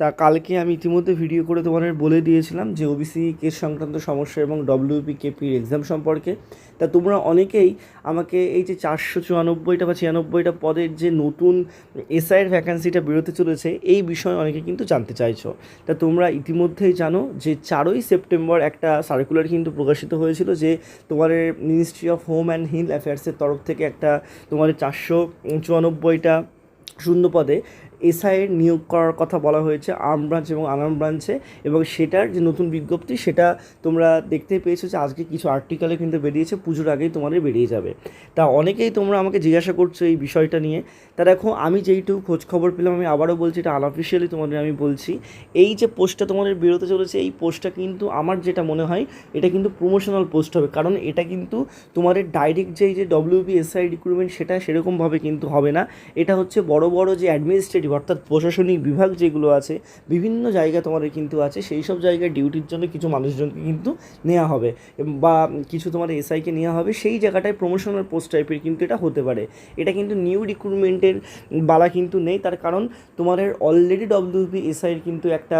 তা কালকে আমি ইতিমধ্যে ভিডিও করে তোমাদের বলে দিয়েছিলাম যে ওবিসি কেস সংক্রান্ত সমস্যা এবং ডব্লিউপি কেপির এক্সাম সম্পর্কে। তা তোমরা অনেকেই আমাকে এই যে চারশো চুরানব্বইটা বা ছিয়ানব্বইটা পদের যে নতুন এসআইয়ের ভ্যাকান্সিটা বেরোতে চলেছে, এই বিষয়ে অনেকে কিন্তু জানতে চাইছো। তা তোমরা ইতিমধ্যেই জানো যে চারই সেপ্টেম্বর একটা সার্কুলার কিন্তু প্রকাশিত হয়েছিল যে তোমাদের ministry of home and hill অ্যাফেয়ার্সের তরফ থেকে একটা তোমাদের চারশো চুরানব্বইটা শূন্য পদে এসআইয়ের নিয়োগ করার কথা বলা হয়েছে আর্ম ব্রাঞ্চ এবং আনাম ব্রাঞ্চে এবং সেটার যে নতুন বিজ্ঞপ্তি সেটা তোমরা দেখতে পেয়েছ যে আজকে কিছু আর্টিকেলে কিন্তু বেরিয়েছে, পুজোর আগেই তোমাদের বেরিয়ে যাবে। তা অনেকেই তোমরা আমাকে জিজ্ঞাসা করছ এই বিষয়টা নিয়ে। তা দেখো, আমি যেইটুকু খোঁজ খবর পেলাম, আমি আবারও বলছি এটা আনঅফিসিয়ালি তোমাদের আমি বলছি। এই যে পোস্টটা তোমাদের বেরোতে চলেছে, এই পোস্টটা কিন্তু আমার যেটা মনে হয়, এটা কিন্তু প্রমোশনাল পোস্ট হবে। কারণ এটা কিন্তু তোমাদের ডাইরেক্ট যেই যে ডব্লিউপি এসআই রিক্রুটমেন্ট সেটা সেরকমভাবে কিন্তু হবে না। এটা হচ্ছে বড় বড় যে অ্যাডমিনিস্ট্রেটিভ অর্থাৎ প্রশাসনিক বিভাগ যেগুলো আছে, বিভিন্ন জায়গা তোমাদের কিন্তু আছে, সেই সব জায়গায় ডিউটির জন্য কিছু মানুষজনকে কিন্তু নেওয়া হবে। বা কিছু তোমার এসআইকে নেওয়া হবে, সেই জায়গাটায় প্রমোশনাল পোস্ট টাইপের কিন্তু এটা হতে পারে। এটা কিন্তু নিউ রিক্রুটমেন্টের বালা কিন্তু নেই, তার কারণ তোমাদের অলরেডি ডব্লিউপি এসআইয়ের কিন্তু একটা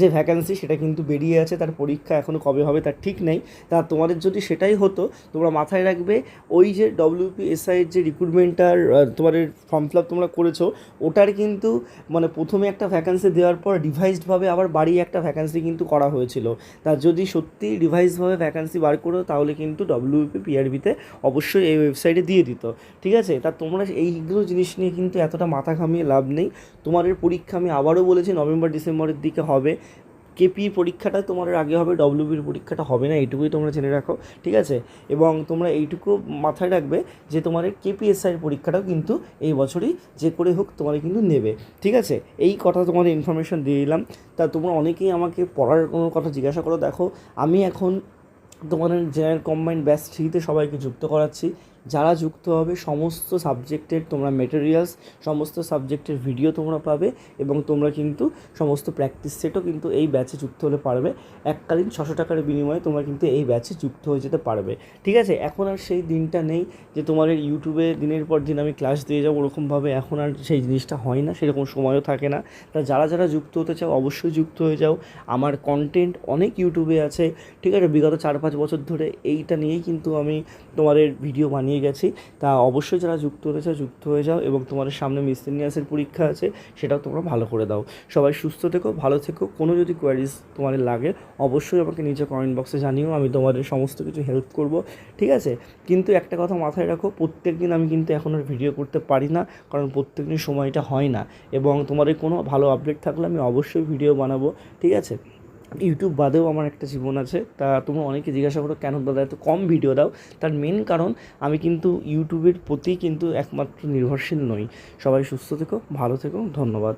যে ভ্যাকান্সি সেটা কিন্তু বেরিয়ে আছে, তার পরীক্ষা এখনও কবে হবে তার ঠিক নেই। তা তোমাদের যদি সেটাই হতো, তোমরা মাথায় রাখবে, ওই যে ডব্লিউপি এসআইয়ের যে রিক্রুটমেন্টটার তোমাদের ফর্ম ফিল আপ তোমরা করেছ, ওটার কিন্তু মানে প্রথমে একটা ভ্যাকান্সি দেওয়ার পর রিভাইসডভাবে আবার বাড়িয়ে একটা ভ্যাকান্সি কিন্তু করা হয়েছিল। তা যদি সত্যি রিভাইসভাবে ভ্যাকান্সি বার করো, তাহলে কিন্তু ডব্লিউপি পিআরবিতে অবশ্যই এই ওয়েবসাইটে দিয়ে দিত। ঠিক আছে? তা তোমরা এইগুলো জিনিস নিয়ে কিন্তু এতটা মাথা ঘামিয়ে লাভ নেই। তোমাদের পরীক্ষা আমি আবারও বলেছি, নভেম্বর, ডিসেম্বরের দিকে হবে। কেপি পরীক্ষাটা তোমাদের আগে হবে ডব্লিউবির পরীক্ষাটা হবে না, এইটুকুই তোমরা জেনে রাখো, ঠিক আছে? এবং তোমরা এইটুকু মাথায় রাখবে যে তোমাদের কেপিএসআইয়ের পরীক্ষাটাও কিন্তু এই বছরই যে করে হোক তোমাদের কিন্তু নেবে, ঠিক আছে? এই কথা তোমাদের ইনফরমেশন দিয়ে দিলাম। তা তোমরা অনেকেই আমাকে পড়ার কোনো কথা জিজ্ঞাসা করো, দেখো, আমি এখন তোমাদের জেনারেল কম্বাইন্ড ব্যাচ থ্রিতে সবাইকে যুক্ত করাচ্ছি যারা যুক্ত হবে, সমস্ত সাবজেক্টের তোমরা মেটেরিয়ালস সমস্ত সাবজেক্টের ভিডিও তোমরা পাবে এবং তোমরা কিন্তু সমস্ত প্র্যাকটিস সেটও কিন্তু এই ব্যাচে যুক্ত হলে পারবে। এককালীন ছশো টাকার বিনিময়ে তোমরা কিন্তু এই ব্যাচে যুক্ত হয়ে যেতে পারবে। ঠিক আছে, এখন আর সেই দিনটা নেই যে তোমাদের ইউটিউবে দিনের পর দিন আমি ক্লাস দিয়ে যাব ওরকমভাবে এখন আর সেই জিনিসটা হয় না, সেরকম সময়ও থাকে না। তা যারা যারা যুক্ত হতে চাও অবশ্যই যুক্ত হয়ে যাও। আমার কন্টেন্ট অনেক ইউটিউবে আছে। ঠিক আছে, বিগত চার পাঁচ বছর ধরে এইটা নিয়েই কিন্তু আমি তোমাদের ভিডিও বানিয়ে গেছি। তা অবশ্যই যারা যুক্ত চাও যুক্ত হয়ে যাও এবং তোমাদের সামনে মিসলেনিয়াসের পরীক্ষা আছে, সেটাও তোমরা ভালো করে দাও। সবাই সুস্থ থেকো, ভালো থেকো, কোনো যদি কোয়ারিজ তোমাদের লাগে, অবশ্যই আমাকে নিচে কমেন্ট বক্সে জানিও, আমি তোমাদের সমস্ত কিছু হেল্প করব, ঠিক আছে? কিন্তু একটা কথা মাথায় রাখো প্রত্যেক দিন আমি কিন্তু এখন আর ভিডিও করতে পারি না, কারণ প্রত্যেক দিন সময়টা হয় না। এবং তোমাদের কোনো ভালো আপডেট থাকলে আমি অবশ্যই ভিডিও বানাবো, ঠিক আছে? ইউটিউব বাদেও আমার একটা জীবন আছে। তা তোমরা অনেকে জিজ্ঞাসা করো, কেন দাদা, এত কম ভিডিও দাও? তার মেন কারণ, আমি কিন্তু ইউটিউবের প্রতি কিন্তু একমাত্র নির্ভরশীল নই। সবাই সুস্থ থেকো, ভালো থেকো, ধন্যবাদ।